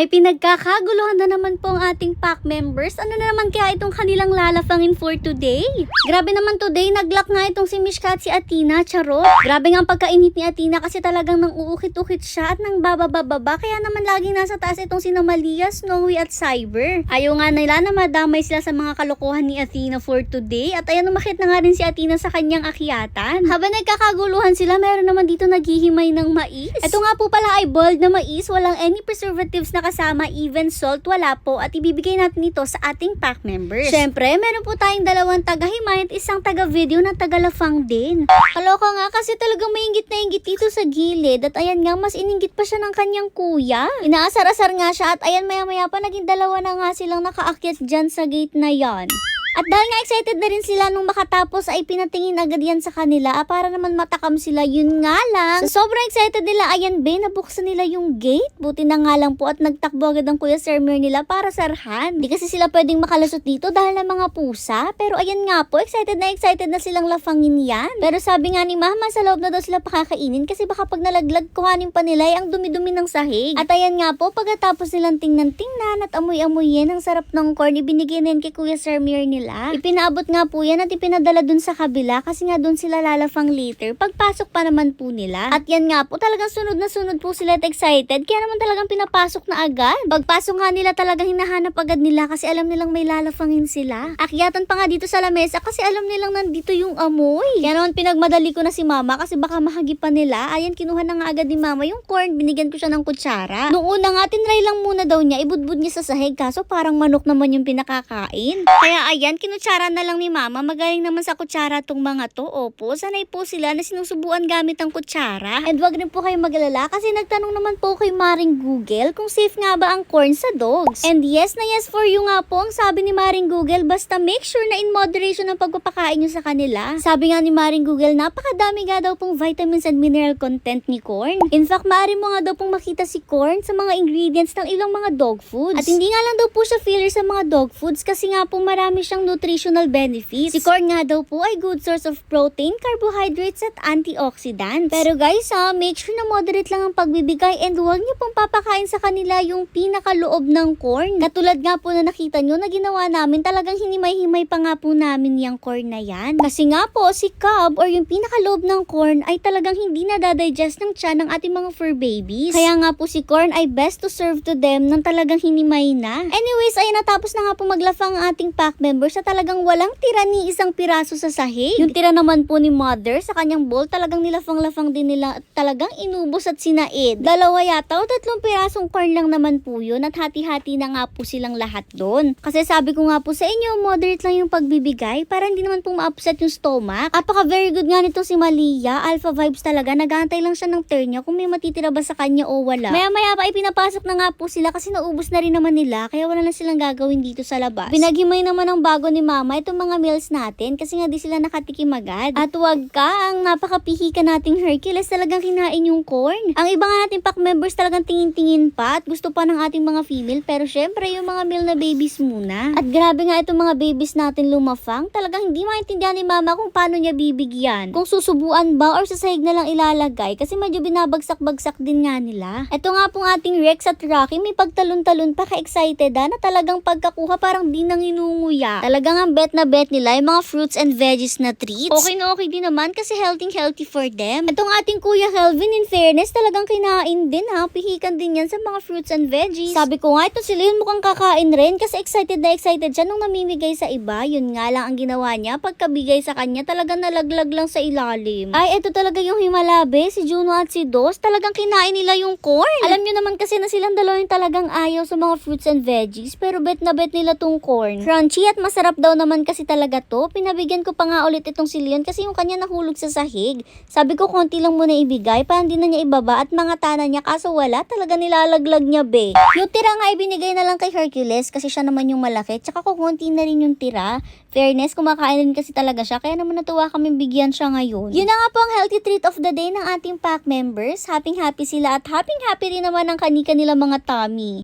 May pinagkakaguluhan na naman po ang ating pack members. Ano na naman kaya itong kanilang lalafangin for today? Grabe naman today, naglock nga itong si Mishka at si Atina, charot. Grabe nga ang pagkainit ni Atina kasi talagang nang uukit-ukit siya at nang bababababa. Kaya naman laging nasa taas itong si Malia, Snowy at Cyber. Ayaw nga nila na madamay sila sa mga kalokohan ni Athena for today. At ayan, umakit na nga rin si Athena sa kanyang akyatan. Habang nagkakaguluhan sila, meron naman dito naghihimay ng mais. Ito nga po pala ay boiled na mais, walang any preservatives na kasama, even salt, wala po. At ibibigay natin ito sa ating pack members. Syempre, meron po tayong dalawang taga-himay at isang taga-video na taga-lafang din. Kaloka nga kasi talagang maingit na ingit dito sa gilid. At ayan nga, mas iningit pa siya ng kanyang kuya. Inaasar-asar nga siya at ayan maya-maya pa naging dalawa na nga silang nakaakyat dyan sa gate na yan. At dahil nga excited na rin sila nung makatapos ay pinatingin agad yan sa kanila ah, para naman matakam sila. Yun nga lang. So sobrang excited nila, ayan be, nabuksan nila yung gate. Buti na nga lang po at nagtakbo agad ang kuya Sermer nila para sarhan. Di kasi sila pwedeng makalusot dito dahil na mga pusa. Pero ayan nga po, excited na excited na silang lafangin yan. Pero sabi nga ni mama, sa loob na daw sila pakakainin kasi baka pag nalaglag kuhanin pa nila ay ang dumi-dumi ng sahig. At ayan nga po, pagkatapos nilang tingnan-tingnan at amoy-amoy yan ang sarap ng corn, ibinigay na kay kuya Sermer nila. Ipinaabot nga po yan at ipinadala dun sa kabila kasi nga dun sila lalafang later pagpasok pa naman po nila. At yan nga po talagang sunod na sunod po sila at excited kaya naman talagang pinapasok na agad. Pagpasok nga nila talagang hinahanap agad nila kasi alam nilang may lalafangin sila. Akyatan pa nga dito sa lamesa kasi alam nilang nandito yung amoy. Kaya naman pinagmadali ko na si mama kasi baka mahagipan nila. Ayan kinuha na nga agad ni mama yung corn binigyan ko siya ng kutsara. Noong una nga tinry lang muna daw niya ibudbud niya sa sahig kaso parang manok naman yung pinakakain. Kaya ayan kinutsara na lang ni mama. Magaling naman sa kutsara tong mga to. Opo, sanay po sila na sinusubuan gamit ang kutsara. And wag rin po kayo magalala kasi nagtanong naman po kay Maring Google kung safe nga ba ang corn sa dogs. And yes na yes for you nga po ang sabi ni Maring Google basta make sure na in moderation ang pagpapakain nyo sa kanila. Sabi nga ni Maring Google napakadami nga daw pong vitamins and mineral content ni corn. In fact, maaari mo nga daw pong makita si corn sa mga ingredients ng ilang mga dog foods. At hindi nga lang daw po siya filler sa mga dog foods kasi nga po marami siyang nutritional benefits. Si corn nga daw po ay good source of protein, carbohydrates at antioxidants. Pero guys ha, make sure na moderate lang ang pagbibigay and huwag niyo pong papakain sa kanila yung pinakaloob ng corn. Katulad nga po na nakita nyo na ginawa namin, talagang hinimay-himay pa nga po namin yung corn na yan. Kasi nga po, si cub or yung pinakaloob ng corn ay talagang hindi nadadigest ng tiyan ng ating mga fur babies. Kaya nga po si corn ay best to serve to them nang talagang hinimay na. Anyways, ay natapos na nga po maglafang ang ating pack members sa talagang walang tira ni isang piraso sa sahig. Yung tira naman po ni mother sa kanyang bowl, talagang nilafang-lafang din nila at talagang inubos at sinaid. Dalawa yata o tatlong pirasong corn lang naman po yun at hati-hati na nga po silang lahat doon. Kasi sabi ko nga po sa inyo, moderate lang yung pagbibigay para hindi naman po ma-upset yung stomach. Apaka very good nga nito si Malia, alpha vibes talaga, nagantay lang siya ng turn niya kung may matitira ba sa kanya o wala. Maya-maya pa ipinapasok na nga po sila kasi naubos na rin naman nila kaya wala na silang gagawin dito sa labas. Pinaghimay naman ng bago ni mama itong mga meals natin kasi nga di sila nakatikim agad. At wag ka, ang napakapihi ka nating Hercules talagang kinain yung corn. Ang iba nga nating pack members talagang tingin-tingin pa at gusto pa ng ating mga female pero syempre yung mga male na babies muna. At grabe nga itong mga babies natin lumafang, talagang hindi maintindihan ni mama kung paano niya bibigyan. Kung susubuan ba or sa sahig na lang ilalagay kasi medyo binabagsak-bagsak din nga nila. Ito nga pong ating Rex at Rocky may pagtalon-talon pa ka-excited ha, na talagang pagkakuha parang di nang inunguya. Talagang ang bet na bet nila yung mga fruits and veggies na treats. Okay na okay din naman kasi healthy healthy for them. Itong ating kuya Kelvin in fairness talagang kinain din ha, pihikan din yan sa mga fruits and veggies. Sabi ko nga ito sila yun mukhang kakain rin kasi excited na excited siya nung namimigay sa iba. Yun nga lang ang ginawa niya pagkabigay sa kanya talagang nalaglag lang sa ilalim. Ay ito talaga yung himalabe si Juno at si Dos talagang kinain nila yung corn. Alam niyo naman kasi na silang dalawa yung talagang ayaw sa mga fruits and veggies pero bet na bet nila tong corn. Crunchy at masarap daw naman kasi talaga to. Pinabigyan ko pa nga ulit itong si Leon kasi yung kanya nahulog sa sahig. Sabi ko konti lang muna ibigay para hindi na niya ibaba at mga tana niya kaso wala talaga nilalaglag niya be. Yung tira nga ibinigay na lang kay Hercules kasi siya naman yung malaki tsaka ko konti na rin yung tira. Fairness, kumakain kasi talaga siya kaya naman natuwa kami bigyan siya ngayon. Yun na nga po ang healthy treat of the day ng ating pack members. Happy happy sila at happy happy rin naman ang kanika nila mga tummy.